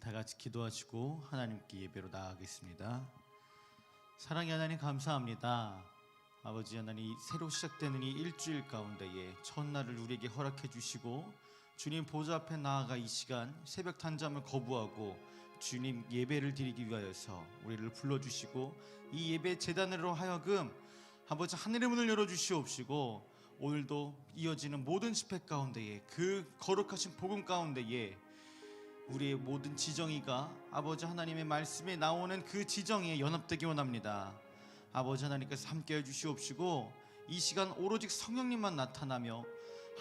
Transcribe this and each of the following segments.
다 같이 기도하시고 하나님께 예배로 나아가겠습니다. 사랑의 하나님 감사합니다. 아버지 하나님 이 새로 시작되는 이 일주일 가운데에 첫날을 우리에게 허락해 주시고 주님 보좌 앞에 나아가 이 시간 새벽 단잠을 거부하고 주님 예배를 드리기 위하여서 우리를 불러 주시고 이 예배 재단으로 하여금 아버지 하늘의 문을 열어 주시옵시고 오늘도 이어지는 모든 집회 가운데에 그 거룩하신 복음 가운데에 우리의 모든 지정이가 아버지 하나님의 말씀에 나오는 그 지정에 연합되기 원합니다. 아버지 하나님께서 함께해 주시옵시고 이 시간 오로지 성령님만 나타나며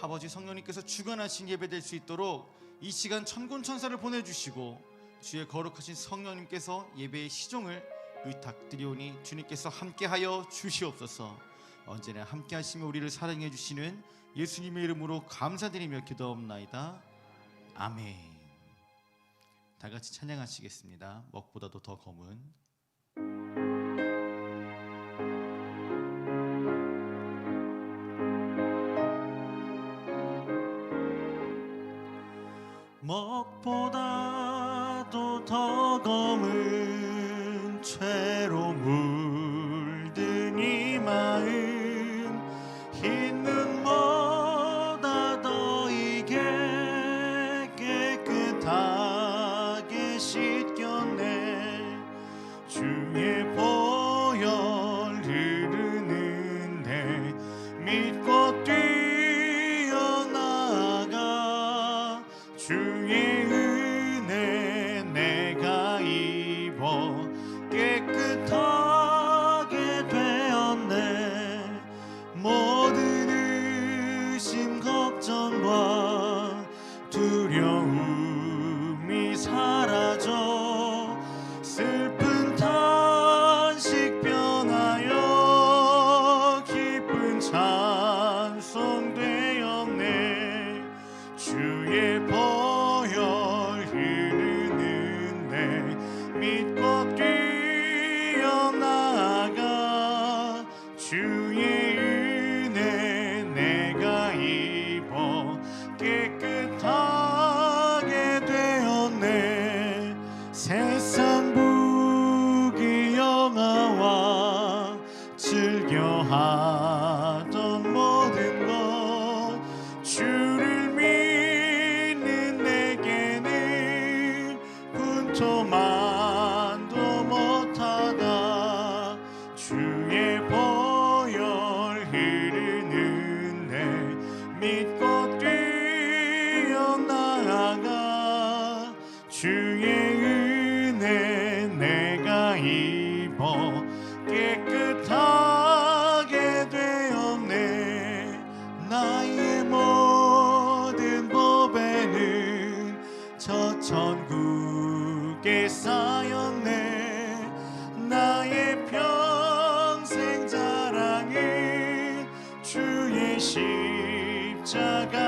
아버지 성령님께서 주관하신 예배될 수 있도록 이 시간 천군 천사를 보내주시고 주의 거룩하신 성령님께서 예배의 시종을 의탁드리오니 주님께서 함께하여 주시옵소서 언제나 함께하시며 우리를 사랑해 주시는 예수님의 이름으로 감사드리며 기도옵나이다 아멘. 다 같이 찬양하시겠습니다. 먹보다도 더 검은 먹보다도 더 검은 죄로 물 주의 은혜 내가 입어 깨끗하게 되었네. 세상 부귀 영화와 즐겨하 입어 깨끗하게 되었네. 나의 모든 법에는 저 천국에 쌓였네. 나의 평생 자랑은 주의 십자가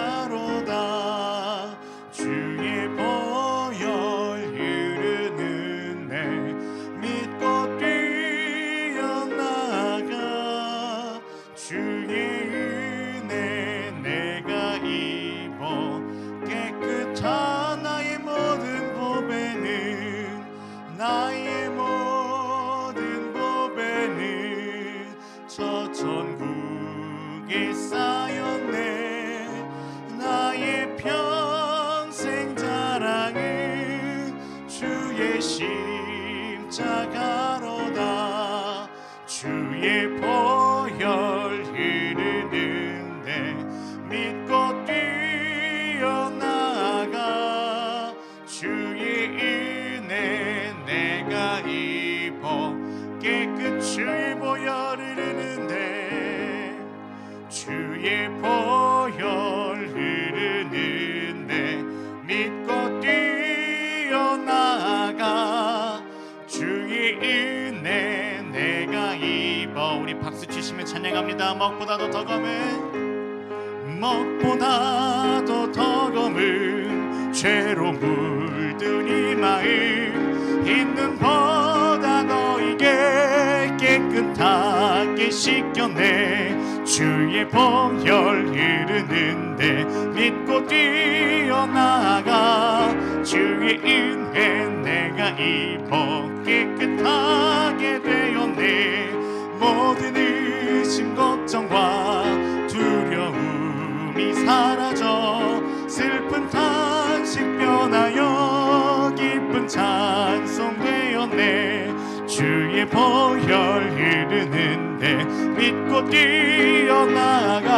주의 보혈 흐르는데 믿고 뛰어나가 주의 은혜 내가 입어 깨끗 주의 보혈 흐르는데 주의 보혈 입어 우리 박수 치시며 찬양합니다. 먹보다도 더 검은 먹보다도 더 검은 죄로 물든 이 마음 있는 보다 너에게 깨끗하게 씻겨내 주의 보혈 흐르는데 믿고 뛰어나가 주의 은혜 내가 입어 깨끗하게 되었네 의심 걱정과 두려움이 사라져 슬픈 탄식 변하여 기쁜 찬송 되었네. 주의 보혈 흐르는데 믿고 뛰어나가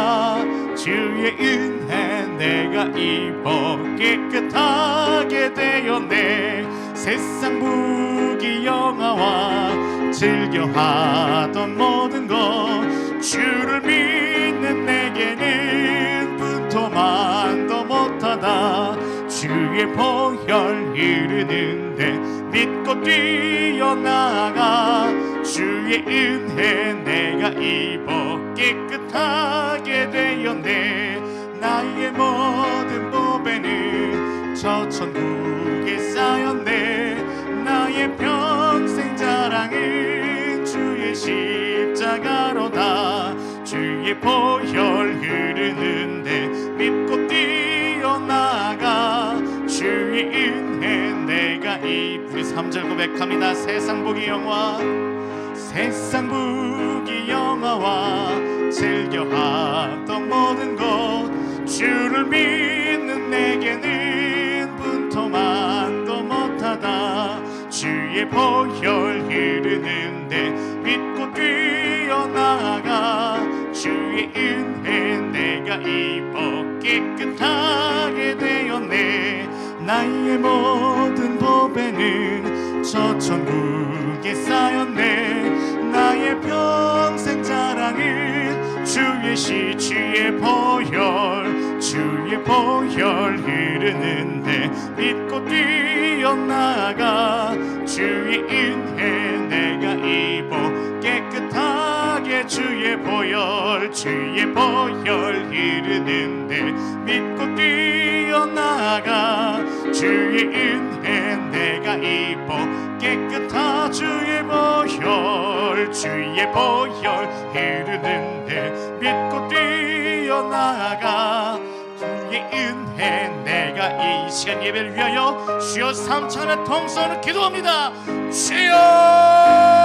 주의 은혜 내가 입어 깨끗하게 되었네. 세상 무기 영화와 즐겨하던 모든 것 주를 믿는 내게는 분토만도 못하다. 주의 보혈 흐르는데 믿고 뛰어나가. 주의 은혜 내가 입어 깨끗하게 되었네 주의 보혈 흐르는데 믿고 뛰어나가. 주의 은혜 내가 이 우리 3절 고백합니다. 세상 보기 영화 세상 부기 영화와 즐겨하던 모든 것 주를 믿는 내게는 분토만도 못하다. 주의 보혈 흐르는데 믿고 뛰어나가 주의 은혜 내가 입어 깨끗하게 되었네. 나의 모든 보배는 저 천국에 쌓였네. 나의 평생 자랑은 주의 시 주의 보혈 주의 보혈 흐르는데 믿고 뛰어나가. 주의 은혜 내가 입어 주의 보혈 주의 보혈 흐르는데 믿고 뛰어나가. 주의 은혜 내가 입어 깨끗하 주의 보혈 주의 보혈 흐르는데 믿고 뛰어나가. 주의 은혜 내가 이 시간 예배를 위하여 주여 삼천의 통성을 기도합니다. 주여